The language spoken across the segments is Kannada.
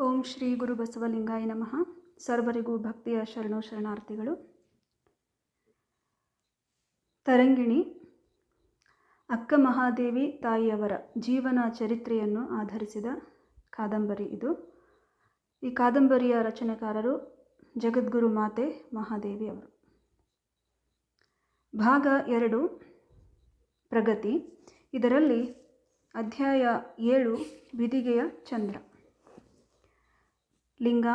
ಓಂ ಶ್ರೀ ಗುರು ಬಸವಲಿಂಗಾಯ ನಮಃ. ಸರ್ವರಿಗೂ ಭಕ್ತಿಯ ಶರಣು ಶರಣಾರ್ಥಿಗಳು. ತರಂಗಿಣಿ, ಅಕ್ಕ ಮಹಾದೇವಿ ತಾಯಿಯವರ ಜೀವನ ಚರಿತ್ರೆಯನ್ನು ಆಧರಿಸಿದ ಕಾದಂಬರಿ ಇದು. ಈ ಕಾದಂಬರಿಯ ರಚನೆಕಾರರು ಜಗದ್ಗುರು ಮಾತೆ ಮಹಾದೇವಿ ಅವರು. ಭಾಗ ಎರಡು, ಪ್ರಗತಿ. ಇದರಲ್ಲಿ ಅಧ್ಯಾಯ ಏಳು ಬಿದಿಗೆಯ ಚಂದ್ರ. ಲಿಂಗ,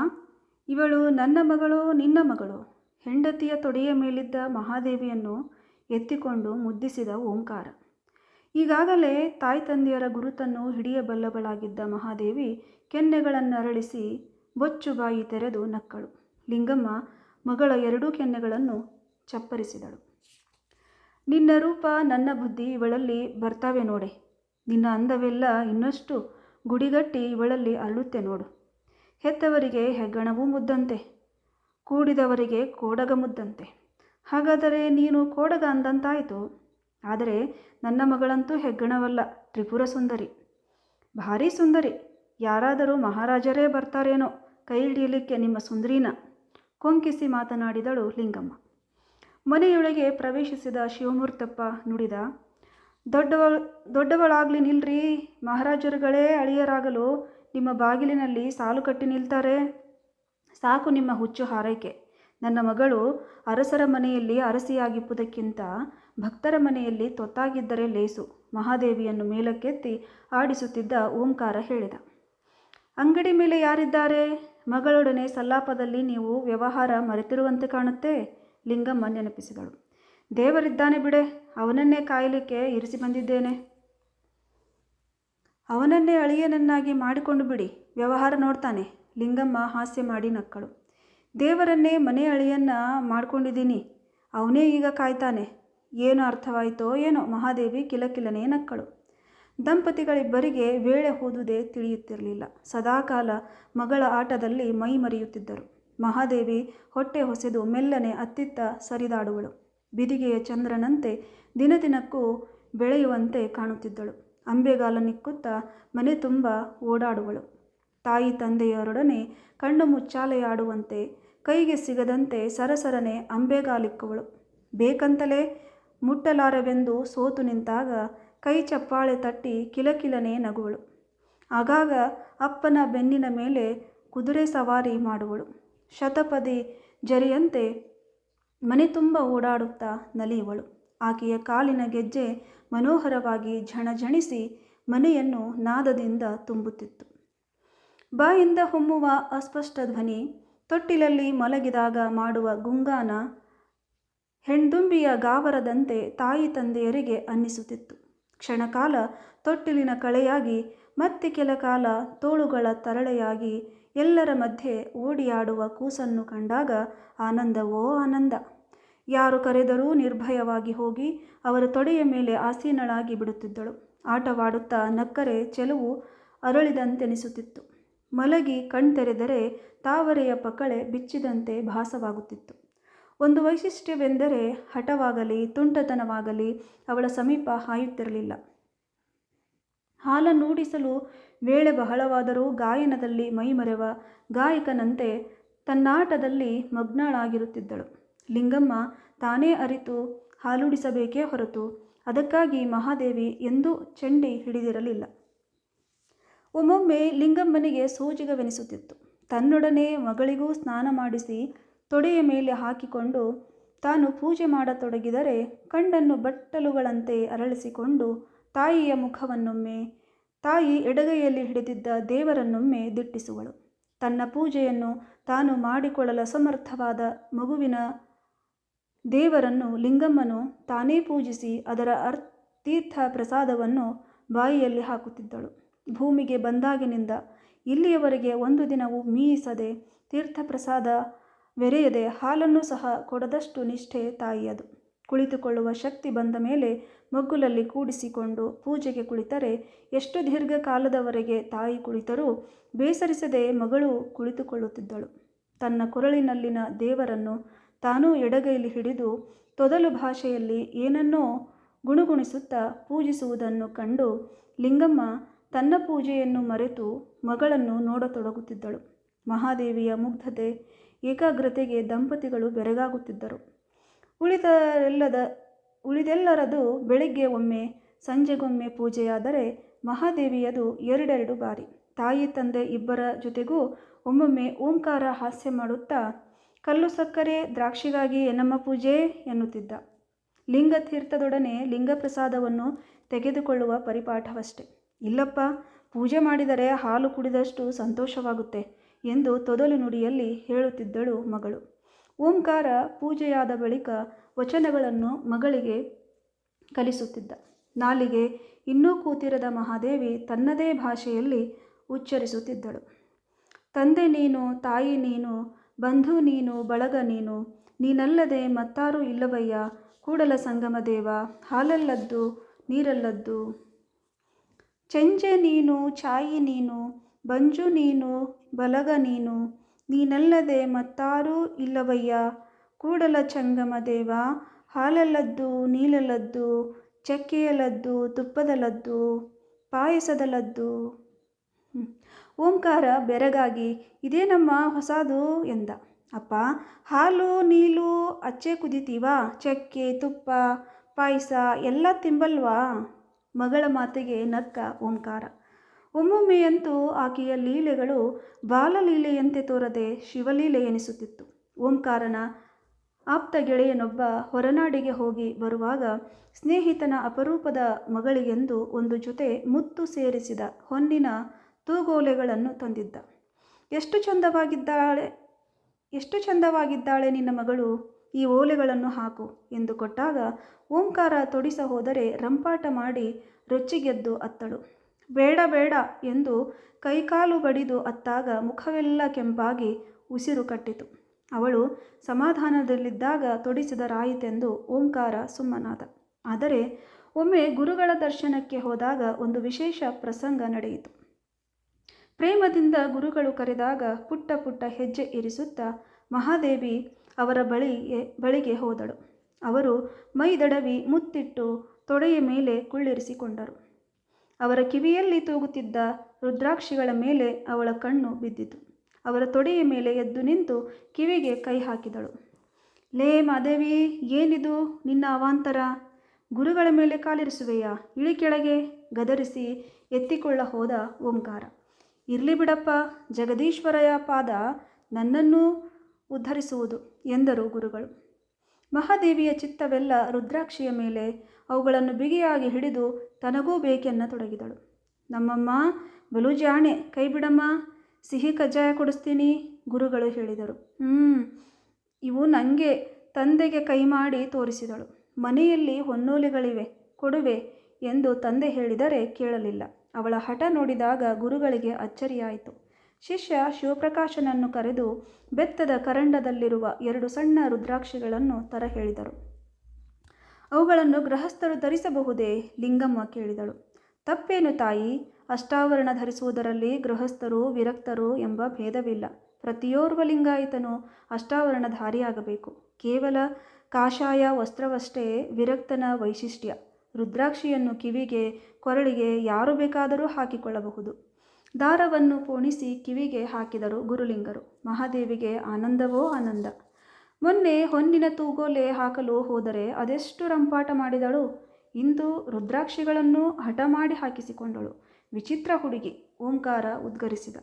ಇವಳು ನನ್ನ ಮಗಳು, ನಿನ್ನ ಮಗಳು? ಹೆಂಡತಿಯ ತೊಡೆಯ ಮೇಲಿದ್ದ ಮಹಾದೇವಿಯನ್ನು ಎತ್ತಿಕೊಂಡು ಮುದ್ದಿಸಿದ ಓಂಕಾರ. ಈಗಾಗಲೇ ತಾಯಿ ತಂದೆಯರ ಗುರುತನ್ನು ಹಿಡಿಯಬಲ್ಲವಳಾಗಿದ್ದ ಮಹಾದೇವಿ ಕೆನ್ನೆಗಳನ್ನರಳಿಸಿ ಬೊಚ್ಚು ಬಾಯಿ ತೆರೆದು ನಕ್ಕಳು. ಲಿಂಗಮ್ಮ ಮಗಳ ಎರಡೂ ಕೆನ್ನೆಗಳನ್ನು ಚಪ್ಪರಿಸಿದಳು. ನಿನ್ನ ರೂಪ, ನನ್ನ ಬುದ್ಧಿ ಇವಳಲ್ಲಿ ಬರ್ತಾವೆ ನೋಡೆ. ನಿನ್ನ ಅಂದವೆಲ್ಲ ಇನ್ನಷ್ಟು ಗುಡಿಗಟ್ಟಿ ಇವಳಲ್ಲಿ ಅರಳುತ್ತೆ ನೋಡು. ಹೆತ್ತವರಿಗೆ ಹೆಗ್ಗಣವೂ ಮುದ್ದಂತೆ, ಕೂಡಿದವರಿಗೆ ಕೋಡಗ ಮುದ್ದಂತೆ. ಹಾಗಾದರೆ ನೀನು ಕೋಡಗ ಅಂದಂತಾಯಿತು. ಆದರೆ ನನ್ನ ಮಗಳಂತೂ ಹೆಗ್ಗಣವಲ್ಲ, ತ್ರಿಪುರ ಸುಂದರಿ. ಭಾರೀ ಸುಂದರಿ. ಯಾರಾದರೂ ಮಹಾರಾಜರೇ ಬರ್ತಾರೇನೋ, ಕೈ ಹಿಡಿಯಲಿಕ್ಕೆ ನಿಮ್ಮ ಸುಂದರಿನ. ಕೊಂಕಿಸಿ ಮಾತನಾಡಿದಳು ಲಿಂಗಮ್ಮ. ಮನೆಯೊಳಗೆ ಪ್ರವೇಶಿಸಿದ ಶಿವಮೂರ್ತಪ್ಪ ನುಡಿದ ದೊಡ್ಡವಳು ದೊಡ್ಡವಳಾಗ್ಲಿ ನಿಲ್ರಿ ಮಹಾರಾಜರುಗಳೇ ಅಳಿಯರಾಗಲು ನಿಮ್ಮ ಬಾಗಿಲಿನಲ್ಲಿ ಸಾಲು ಕಟ್ಟಿ ನಿಲ್ತಾರೆ? ಸಾಕು ನಿಮ್ಮ ಹುಚ್ಚು ಹಾರೈಕೆ. ನನ್ನ ಮಗಳು ಅರಸರ ಮನೆಯಲ್ಲಿ ಅರಸಿಯಾಗಿಪ್ಪುದಕ್ಕಿಂತ ಭಕ್ತರ ಮನೆಯಲ್ಲಿ ತೊತ್ತಾಗಿದ್ದರೆ ಲೇಸು. ಮಹಾದೇವಿಯನ್ನು ಮೇಲಕ್ಕೆತ್ತಿ ಆಡಿಸುತ್ತಿದ್ದ ಓಂಕಾರ ಹೇಳಿದ. ಅಂಗಡಿ ಮೇಲೆ ಯಾರಿದ್ದಾರೆ? ಮಗಳೊಡನೆ ಸಲ್ಲಾಪದಲ್ಲಿ ನೀವು ವ್ಯವಹಾರ ಮರೆತಿರುವಂತೆ ಕಾಣುತ್ತೆ? ಲಿಂಗಮ್ಮ ನೆನಪಿಸಿದಳು. ದೇವರಿದ್ದಾನೆ ಬಿಡೆ. ಅವನನ್ನೇ ಕಾಯಲಿಕ್ಕೆ ಇರಿಸಿ ಬಂದಿದ್ದೇನೆ. ಅವನನ್ನೇ ಅಳಿಯನನ್ನಾಗಿ ಮಾಡಿಕೊಂಡು ಬಿಡಿ. ವ್ಯವಹಾರ ನೋಡ್ತಾನೆ. ಲಿಂಗಮ್ಮ ಹಾಸ್ಯ ಮಾಡಿ ನಕ್ಕಳು. ದೇವರನ್ನೇ ಮನೆ ಅಳಿಯನ್ನ ಮಾಡ್ಕೊಂಡಿದ್ದೀನಿ. ಅವನೇ ಈಗ ಕಾಯ್ತಾನೆ. ಏನು ಅರ್ಥವಾಯಿತೋ ಏನೋ ಮಹಾದೇವಿ ಕಿಲಕಿಲನೇ ನಕ್ಕಳು. ದಂಪತಿಗಳಿಬ್ಬರಿಗೆ ವೇಳೆ ಹೋದುದೇ ತಿಳಿಯುತ್ತಿರಲಿಲ್ಲ. ಸದಾಕಾಲ ಮಗಳ ಆಟದಲ್ಲಿ ಮೈ ಮರೆಯುತ್ತಿದ್ದರು. ಮಹಾದೇವಿ ಹೊಟ್ಟೆ ಹೊಸೆದು ಮೆಲ್ಲನೆ ಅತ್ತಿತ್ತ ಸರಿದಾಡುವಳು. ಬಿದಿಗೆಯ ಚಂದ್ರನಂತೆ ದಿನದಿನಕ್ಕೂ ಬೆಳೆಯುವಂತೆ ಕಾಣುತ್ತಿದ್ದಳು. ಅಂಬೆಗಾಲನಿಕ್ಕುತ್ತಾ ಮನೆ ತುಂಬ ಓಡಾಡುವಳು. ತಾಯಿ ತಂದೆಯರೊಡನೆ ಕಣ್ಣು ಮುಚ್ಚಾಲೆಯಾಡುವಂತೆ, ಕೈಗೆ ಸಿಗದಂತೆ ಸರಸರನೆ ಅಂಬೆಗಾಲಿಕ್ಕುವಳು. ಬೇಕಂತಲೇ ಮುಟ್ಟಲಾರವೆಂದು ಸೋತು ನಿಂತಾಗ ಕೈ ಚಪ್ಪಾಳೆ ತಟ್ಟಿ ಕಿಲಕಿಲನೆ ನಗುವಳು. ಆಗಾಗ ಅಪ್ಪನ ಬೆನ್ನಿನ ಮೇಲೆ ಕುದುರೆ ಸವಾರಿ ಮಾಡುವಳು. ಶತಪದಿ ಜರಿಯಂತೆ ಮನೆ ತುಂಬ ಓಡಾಡುತ್ತಾ ನಲಿಯುವಳು. ಆಕೆಯ ಕಾಲಿನ ಗೆಜ್ಜೆ ಮನೋಹರವಾಗಿ ಝಣಝಣಿಸಿ ಮನೆಯನ್ನು ನಾದದಿಂದ ತುಂಬುತ್ತಿತ್ತು. ಬಾಯಿಂದ ಹೊಮ್ಮುವ ಅಸ್ಪಷ್ಟ ಧ್ವನಿ, ತೊಟ್ಟಿಲಲ್ಲಿ ಮಲಗಿದಾಗ ಮಾಡುವ ಗುಂಗಾನ ಹೆಣ್ದುಂಬಿಯ ಗಾವರದಂತೆ ತಾಯಿ ತಂದೆಯರಿಗೆ ಅನ್ನಿಸುತ್ತಿತ್ತು. ಕ್ಷಣಕಾಲ ತೊಟ್ಟಿಲಿನ ಕಳೆಯಾಗಿ, ಮತ್ತೆ ಕೆಲ ಕಾಲ ತೋಳುಗಳ ತರಳೆಯಾಗಿ ಎಲ್ಲರ ಮಧ್ಯೆ ಓಡಿಯಾಡುವ ಕೂಸನ್ನು ಕಂಡಾಗ ಆನಂದವೋ ಆನಂದ. ಯಾರು ಕರೆದರೂ ನಿರ್ಭಯವಾಗಿ ಹೋಗಿ ಅವರ ತೊಡೆಯ ಮೇಲೆ ಆಸೀನಳಾಗಿ ಬಿಡುತ್ತಿದ್ದಳು. ಆಟವಾಡುತ್ತಾ ನಕ್ಕರೆ ಚೆಲುವು ಅರಳಿದಂತೆನಿಸುತ್ತಿತ್ತು. ಮಲಗಿ ಕಣ್ತೆರೆದರೆ ತಾವರೆಯ ಪಕಳೆ ಬಿಚ್ಚಿದಂತೆ ಭಾಸವಾಗುತ್ತಿತ್ತು. ಒಂದು ವೈಶಿಷ್ಟ್ಯವೆಂದರೆ ಹಠವಾಗಲಿ, ತುಂಟತನವಾಗಲಿ ಅವಳ ಸಮೀಪ ಹಾಯುತ್ತಿರಲಿಲ್ಲ. ಹಾಲನ್ನೂಡಿಸಲು ವೇಳೆ ಬಹಳವಾದರೂ ಗಾಯನದಲ್ಲಿ ಮೈಮರೆವ ಗಾಯಕನಂತೆ ತನ್ನಾಟದಲ್ಲಿ ಮಗ್ನಳಾಗಿರುತ್ತಿದ್ದಳು. ಲಿಂಗಮ್ಮ ತಾನೇ ಅರಿತು ಹಾಲುಡಿಸಬೇಕೇ ಹೊರತು ಅದಕ್ಕಾಗಿ ಮಹಾದೇವಿ ಎಂದೂ ಚಂಡಿ ಹಿಡಿದಿರಲಿಲ್ಲ. ಒಮ್ಮೊಮ್ಮೆ ಲಿಂಗಮ್ಮನಿಗೆ ಸೋಜಿಗವೆನಿಸುತ್ತಿತ್ತು. ತನ್ನೊಡನೆ ಮಗಳಿಗೂ ಸ್ನಾನ ಮಾಡಿಸಿ ತೊಡೆಯ ಮೇಲೆ ಹಾಕಿಕೊಂಡು ತಾನು ಪೂಜೆ ಮಾಡತೊಡಗಿದರೆ ಕಣ್ಣನ್ನು ಬಟ್ಟಲುಗಳಂತೆ ಅರಳಿಸಿಕೊಂಡು ತಾಯಿಯ ಮುಖವನ್ನೊಮ್ಮೆ, ತಾಯಿ ಎಡಗೈಯಲ್ಲಿ ಹಿಡಿದಿದ್ದ ದೇವರನ್ನೊಮ್ಮೆ ದಿಟ್ಟಿಸುವಳು. ತನ್ನ ಪೂಜೆಯನ್ನು ತಾನು ಮಾಡಿಕೊಳ್ಳಲು ಅಸಮರ್ಥವಾದ ಮಗುವಿನ ದೇವರನ್ನು ಲಿಂಗಮ್ಮನು ತಾನೇ ಪೂಜಿಸಿ ಅದರ ಅರ್ ತೀರ್ಥ ಪ್ರಸಾದವನ್ನು ಬಾಯಿಯಲ್ಲಿ ಹಾಕುತ್ತಿದ್ದಳು. ಭೂಮಿಗೆ ಬಂದಾಗಿನಿಂದ ಇಲ್ಲಿಯವರೆಗೆ ಒಂದು ದಿನವೂ ಮೀಯಿಸದೆ ತೀರ್ಥಪ್ರಸಾದ ಬೆರೆಯದೆ ಹಾಲನ್ನು ಸಹ ಕೊಡದಷ್ಟು ನಿಷ್ಠೆ ತಾಯಿಯದು. ಕುಳಿತುಕೊಳ್ಳುವ ಶಕ್ತಿ ಬಂದ ಮೇಲೆ ಮಗ್ಗುಲಲ್ಲಿ ಕೂಡಿಸಿಕೊಂಡು ಪೂಜೆಗೆ ಕುಳಿತರೆ ಎಷ್ಟು ದೀರ್ಘಕಾಲದವರೆಗೆ ತಾಯಿ ಕುಳಿತರೂ ಬೇಸರಿಸದೆ ಮಗಳು ಕುಳಿತುಕೊಳ್ಳುತ್ತಿದ್ದಳು. ತನ್ನ ಕೊರಳಿನಲ್ಲಿನ ದೇವರನ್ನು ತಾನೂ ಎಡಗೈಲಿ ಹಿಡಿದು ತೊದಲು ಭಾಷೆಯಲ್ಲಿ ಏನನ್ನೋ ಗುಣಗುಣಿಸುತ್ತಾ ಪೂಜಿಸುವುದನ್ನು ಕಂಡು ಲಿಂಗಮ್ಮ ತನ್ನ ಪೂಜೆಯನ್ನು ಮರೆತು ಮಗಳನ್ನು ನೋಡತೊಡಗುತ್ತಿದ್ದಳು. ಮಹಾದೇವಿಯ ಮುಗ್ಧತೆ, ಏಕಾಗ್ರತೆಗೆ ದಂಪತಿಗಳು ಬೆರಗಾಗುತ್ತಿದ್ದರು. ಉಳಿದೆಲ್ಲದ ಉಳಿದೆಲ್ಲರದು ಬೆಳಿಗ್ಗೆ ಒಮ್ಮೆ, ಸಂಜೆಗೊಮ್ಮೆ ಪೂಜೆಯಾದರೆ ಮಹಾದೇವಿಯದು ಎರಡೆರಡು ಬಾರಿ. ತಾಯಿ, ತಂದೆ ಇಬ್ಬರ ಜೊತೆಗೂ ಒಮ್ಮೊಮ್ಮೆ ಓಂಕಾರ ಹಾಸ್ಯ ಮಾಡುತ್ತಾ ಕಲ್ಲು ಸಕ್ಕರೆ ದ್ರಾಕ್ಷಿಗಾಗಿ ಏನಮ್ಮ ಪೂಜೆ ಎನ್ನುತ್ತಿದ್ದ. ಲಿಂಗ ತೀರ್ಥದೊಡನೆ ಲಿಂಗ ಪ್ರಸಾದವನ್ನು ತೆಗೆದುಕೊಳ್ಳುವ ಪರಿಪಾಠವಷ್ಟೆ. ಇಲ್ಲಪ್ಪ, ಪೂಜೆ ಮಾಡಿದರೆ ಹಾಲು ಕುಡಿದಷ್ಟು ಸಂತೋಷವಾಗುತ್ತೆ ಎಂದು ತೊದಲು ನುಡಿಯಲ್ಲಿ ಹೇಳುತ್ತಿದ್ದಳು ಮಗಳು. ಓಂಕಾರ ಪೂಜೆಯಾದ ಬಳಿಕ ವಚನಗಳನ್ನು ಮಗಳಿಗೆ ಕಲಿಸುತ್ತಿದ್ದ. ನಾಲಿಗೆ ಇನ್ನೂ ಕೂತಿರದ ಮಹಾದೇವಿ ತನ್ನದೇ ಭಾಷೆಯಲ್ಲಿ ಉಚ್ಚರಿಸುತ್ತಿದ್ದಳು. ತಂದೆ ನೀನು, ತಾಯಿ ನೀನು ಬಂಧು ನೀನು, ಬಳಗ ನೀನು, ನೀನಲ್ಲದೆ ಮತ್ತಾರೂ ಇಲ್ಲವಯ್ಯ? ಕೂಡಲ ಸಂಗಮ ದೇವ, ಹಾಲಲ್ಲದ್ದು, ನೀರಲ್ಲದ್ದು. ಚೆಂಜೆ ನೀನು, ಛಾಯಿ ನೀನು, ಬಂಜು ನೀನು ಬಲಗ ನೀನು, ನೀನಲ್ಲದೆ ಮತ್ತಾರೂ ಇಲ್ಲವಯ್ಯ? ಕೂಡಲ ಚಂಗಮ ದೇವ, ಹಾಲಲ್ಲದ್ದು, ನೀಲಲ್ಲದ್ದು ಚಕ್ಕೆಯ ತುಪ್ಪದಲದ್ದು ಪಾಯಸದಲದ್ದು ಲದ್ದು ಪಾಯಸದ ಲದ್ದು ಓಂಕಾರ ಬೆರಗಾಗಿ ಇದೇ ನಮ್ಮ ಹೊಸದು ಎಂದ. ಅಪ್ಪ, ಹಾಲು, ನೀಲು, ಅಚ್ಚೆ ಕುದಿತೀವಾ? ಚಕ್ಕೆ, ತುಪ್ಪ, ಪಾಯಸ ಎಲ್ಲ ತಿಂಬಲ್ವಾ? ಮಗಳ ಮಾತಿಗೆ ನಕ್ಕ ಓಂಕಾರ. ಒಮ್ಮೊಮ್ಮೆಯಂತೂ ಆಕೆಯ ಲೀಲೆಗಳು ಬಾಲಲೀಲೆಯಂತೆ ತೋರದೆ ಶಿವಲೀಲೆ ಎನಿಸುತ್ತಿತ್ತು. ಓಂಕಾರನ ಆಪ್ತ ಗೆಳೆಯನೊಬ್ಬ ಹೊರನಾಡಿಗೆ ಹೋಗಿ ಬರುವಾಗ ಸ್ನೇಹಿತನ ಅಪರೂಪದ ಮಗಳಿಗೆಂದು ಒಂದು ಜೊತೆ ಮುತ್ತು ಸೇರಿಸಿದ ಹೊನ್ನಿನ ತೂಗೋಲೆಗಳನ್ನು ತಂದಿದ್ದ. ಎಷ್ಟು ಚಂದವಾಗಿದ್ದಾಳೆ ಎಷ್ಟು ಚಂದವಾಗಿದ್ದಾಳೆ ನಿನ್ನ ಮಗಳು? ಈ ಓಲೆಗಳನ್ನು ಹಾಕು ಎಂದು ಕೊಟ್ಟಾಗ ಓಂಕಾರ ತೊಡಿಸ ಹೋದರೆ ರಂಪಾಟ ಮಾಡಿ ರೊಚ್ಚಿಗೆದ್ದು ಅತ್ತಳು. ಬೇಡ ಬೇಡ ಎಂದು ಕೈಕಾಲು ಬಡಿದು ಅತ್ತಾಗ ಮುಖವೆಲ್ಲ ಕೆಂಪಾಗಿ ಉಸಿರು ಕಟ್ಟಿತು. ಅವಳು ಸಮಾಧಾನದಲ್ಲಿದ್ದಾಗ ತೊಡಿಸಿದರಾಯಿತೆಂದು ಓಂಕಾರ ಸುಮ್ಮನಾದ. ಆದರೆ ಒಮ್ಮೆ ಗುರುಗಳ ದರ್ಶನಕ್ಕೆ ಹೋದಾಗ ಒಂದು ವಿಶೇಷ ಪ್ರಸಂಗ ನಡೆಯಿತು. ಪ್ರೇಮದಿಂದ ಗುರುಗಳು ಕರೆದಾಗ ಪುಟ್ಟ ಪುಟ್ಟ ಹೆಜ್ಜೆ ಇರಿಸುತ್ತಾ ಮಹಾದೇವಿ ಅವರ ಬಳಿಗೆ ಬಳಿಗೆ ಹೋದಳು. ಅವರು ಮೈದಡವಿ ಮುತ್ತಿಟ್ಟು ತೊಡೆಯ ಮೇಲೆ ಕುಳ್ಳಿರಿಸಿಕೊಂಡರು. ಅವರ ಕಿವಿಯಲ್ಲಿ ತೂಗುತ್ತಿದ್ದ ರುದ್ರಾಕ್ಷಿಗಳ ಮೇಲೆ ಅವಳ ಕಣ್ಣು ಬಿದ್ದಿತು. ಅವರ ತೊಡೆಯ ಮೇಲೆ ಎದ್ದು ನಿಂತು ಕಿವಿಗೆ ಕೈ ಹಾಕಿದಳು. ಲೇ ಮಾದೇವಿ, ಏನಿದು ನಿನ್ನ ಅವಾಂತರ? ಗುರುಗಳ ಮೇಲೆ ಕಾಲಿರಿಸುವೆಯಾ? ಇಳಿ ಕೆಳಗೆ ಗದರಿಸಿ ಎತ್ತಿಕೊಳ್ಳ ಹೋದ ಓಂಕಾರ. ಇರಲಿ ಬಿಡಪ್ಪ, ಜಗದೀಶ್ವರಯ ಪಾದ ನನ್ನನ್ನು ಉದ್ಧರಿಸುವುದು ಎಂದರು ಗುರುಗಳು. ಮಹಾದೇವಿಯ ಚಿತ್ತವೆಲ್ಲ ರುದ್ರಾಕ್ಷಿಯ ಮೇಲೆ ಅವುಗಳನ್ನು ಬಿಗಿಯಾಗಿ ಹಿಡಿದು ತನಗೂ ಬೇಕೆನ್ನ ತೊಡಗಿದಳು. ನಮ್ಮಮ್ಮ ಬಲು ಜಾಣೆ ಕೈ ಬಿಡಮ್ಮ, ಸಿಹಿ ಕಜ್ಜಾಯ ಕೊಡಿಸ್ತೀನಿ ಗುರುಗಳು ಹೇಳಿದರು. ಹ್ಞೂ ಇವು ನನಗೆ ತಂದೆಗೆ ಕೈ ಮಾಡಿ ತೋರಿಸಿದಳು. ಮನೆಯಲ್ಲಿ ಹೊನ್ನೋಲೆಗಳಿವೆ, ಕೊಡುವೆ ಎಂದು ತಂದೆ ಹೇಳಿದರೆ ಕೇಳಲಿಲ್ಲ. ಅವಳ ಹಠ ನೋಡಿದಾಗ ಗುರುಗಳಿಗೆ ಅಚ್ಚರಿಯಾಯಿತು. ಶಿಷ್ಯ ಶಿವಪ್ರಕಾಶನನ್ನು ಕರೆದು ಬೆತ್ತದ ಕರಂಡದಲ್ಲಿರುವ ಎರಡು ಸಣ್ಣ ರುದ್ರಾಕ್ಷಿಗಳನ್ನು ತರ ಹೇಳಿದರು ಅವುಗಳನ್ನು ಗೃಹಸ್ಥರು ಧರಿಸಬಹುದೇ? ಲಿಂಗಮ್ಮ ಕೇಳಿದಳು. ತಪ್ಪೇನು ತಾಯಿ? ಅಷ್ಟಾವರಣ ಧರಿಸುವುದರಲ್ಲಿ ಗೃಹಸ್ಥರು, ವಿರಕ್ತರು ಎಂಬ ಭೇದವಿಲ್ಲ. ಪ್ರತಿಯೋರ್ವ ಲಿಂಗಾಯಿತನು ಅಷ್ಟಾವರಣಧಾರಿಯಾಗಬೇಕು. ಕೇವಲ ಕಾಷಾಯ ವಸ್ತ್ರವಷ್ಟೇ ವಿರಕ್ತನ ವೈಶಿಷ್ಟ್ಯ. ರುದ್ರಾಕ್ಷಿಯನ್ನು ಕಿವಿಗೆ, ಕೊರಳಿಗೆ ಯಾರು ಬೇಕಾದರೂ ಹಾಕಿಕೊಳ್ಳಬಹುದು. ದಾರವನ್ನು ಪೋಣಿಸಿ ಕಿವಿಗೆ ಹಾಕಿದರು ಗುರುಲಿಂಗರು. ಮಹಾದೇವಿಗೆ ಆನಂದವೋ ಆನಂದ. ಮೊನ್ನೆ ಹೊನ್ನಿನ ತೂಗೋಲೆ ಹಾಕಲು ಹೋದರೆ ಅದೆಷ್ಟು ರಂಪಾಟ ಮಾಡಿದಳು. ಇಂದು ರುದ್ರಾಕ್ಷಿಗಳನ್ನು ಹಠ ಮಾಡಿ ಹಾಕಿಸಿಕೊಂಡಳು. ವಿಚಿತ್ರ ಹುಡುಗಿ, ಓಂಕಾರ ಉದ್ಗರಿಸಿದ.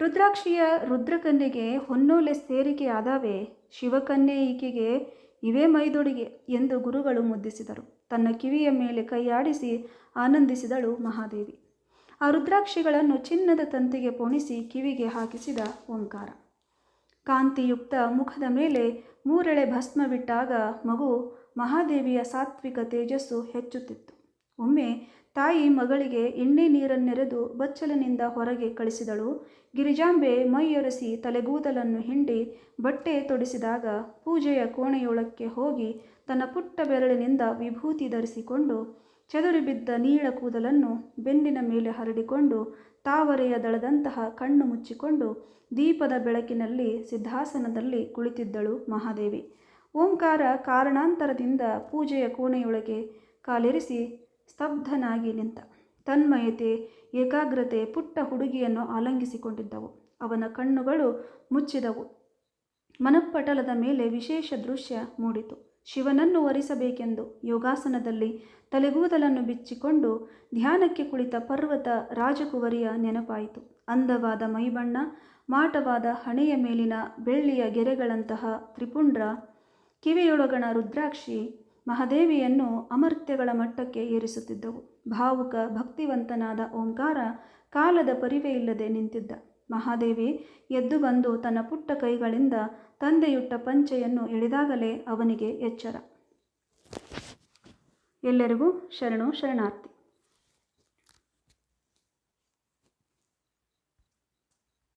ರುದ್ರಾಕ್ಷಿಯ ರುದ್ರಕನ್ಯೆಗೆ ಹೊನ್ನೋಲೆ ಸೇರಿಕೆಯಾದವೇ. ಶಿವಕನ್ಯೆ ಈಕೆಗೆ, ಇವೇ ಮೈದೊಡಿಗೆ ಎಂದು ಗುರುಗಳು ಮುದ್ದಿಸಿದರು. ತನ್ನ ಕಿವಿಯ ಮೇಲೆ ಕೈಯಾಡಿಸಿ ಆನಂದಿಸಿದಳು ಮಹಾದೇವಿ. ಆ ರುದ್ರಾಕ್ಷಿಗಳನ್ನು ಚಿನ್ನದ ತಂತಿಗೆ ಪೋಣಿಸಿ ಕಿವಿಗೆ ಹಾಕಿಸಿದ ಓಂಕಾರ. ಕಾಂತಿಯುಕ್ತ ಮುಖದ ಮೇಲೆ ಮೂರೆಳೆ ಭಸ್ಮವಿಟ್ಟಾಗ ಮಗು ಮಹಾದೇವಿಯ ಸಾತ್ವಿಕ ತೇಜಸ್ಸು ಹೆಚ್ಚುತ್ತಿತ್ತು. ಒಮ್ಮೆ ತಾಯಿ ಮಗಳಿಗೆ ಎಣ್ಣೆ ನೀರನ್ನೆರೆದು ಬಚ್ಚಲಿನಿಂದ ಹೊರಗೆ ಕಳಿಸಿದಳು. ಗಿರಿಜಾಂಬೆ ಮೈಯೊರೆಸಿ ತಲೆಗೂದಲನ್ನು ಹಿಂಡಿ ಬಟ್ಟೆ ತೊಡಿಸಿದಾಗ ಪೂಜೆಯ ಕೋಣೆಯೊಳಕ್ಕೆ ಹೋಗಿ ತನ್ನ ಪುಟ್ಟ ಬೆರಳಿನಿಂದ ವಿಭೂತಿ ಧರಿಸಿಕೊಂಡು ಚದುರಿ ಬಿದ್ದ ನೀಳ ಕೂದಲನ್ನು ಬೆನ್ನಿನ ಮೇಲೆ ಹರಡಿಕೊಂಡು ತಾವರೆಯ ದಳದಂತಹ ಕಣ್ಣು ಮುಚ್ಚಿಕೊಂಡು ದೀಪದ ಬೆಳಕಿನಲ್ಲಿ ಸಿದ್ಧಾಸನದಲ್ಲಿ ಕುಳಿತಿದ್ದಳು ಮಹಾದೇವಿ. ಓಂಕಾರ ಕಾರಣಾಂತರದಿಂದ ಪೂಜೆಯ ಕೋಣೆಯೊಳಗೆ ಕಾಲಿರಿಸಿ ಸ್ತಬ್ಧನಾಗಿ ನಿಂತ. ತನ್ಮಯತೆ, ಏಕಾಗ್ರತೆ, ಪುಟ್ಟ ಹುಡುಗಿಯನ್ನು ಆಲಂಗಿಸಿಕೊಂಡಿದ್ದವು ಅವನ ಕಣ್ಣುಗಳು ಮುಚ್ಚಿದವು. ಮನಪ್ಪಟಲದ ಮೇಲೆ ವಿಶೇಷ ದೃಶ್ಯ ಮೂಡಿತು. ಶಿವನನ್ನು ವರಿಸಬೇಕೆಂದು ಯೋಗಾಸನದಲ್ಲಿ ತಲೆಗೂದಲನ್ನು ಬಿಚ್ಚಿಕೊಂಡು ಧ್ಯಾನಕ್ಕೆ ಕುಳಿತ ಪರ್ವತ ರಾಜಕುವರಿಯ ನೆನಪಾಯಿತು. ಅಂದವಾದ ಮೈಬಣ್ಣ, ಮಾಟವಾದ ಹಣೆಯ ಮೇಲಿನ ಬೆಳ್ಳಿಯ ಗೆರೆಗಳಂತಹ ತ್ರಿಪುಂಡ್ರ, ಕಿವಿಯೊಳಗಣ ರುದ್ರಾಕ್ಷಿ, ಮಹಾದೇವಿಯನ್ನು ಅಮರ್ತ್ಯಗಳ ಮಟ್ಟಕ್ಕೆ ಏರಿಸುತ್ತಿದ್ದವು. ಭಾವುಕ ಭಕ್ತಿವಂತನಾದ ಓಂಕಾರ ಕಾಲದ ಪರಿವೆಯಿಲ್ಲದೆ ನಿಂತಿದ್ದ. ಮಹಾದೇವಿ ಎದ್ದು ಬಂದು ತನ್ನ ಪುಟ್ಟ ಕೈಗಳಿಂದ ತಂದೆಯುಟ್ಟ ಪಂಚೆಯನ್ನು ಎಳೆದಾಗಲೇ ಅವನಿಗೆ ಎಚ್ಚರ. ಎಲ್ಲರಿಗೂ ಶರಣು ಶರಣಾರ್ಥಿ.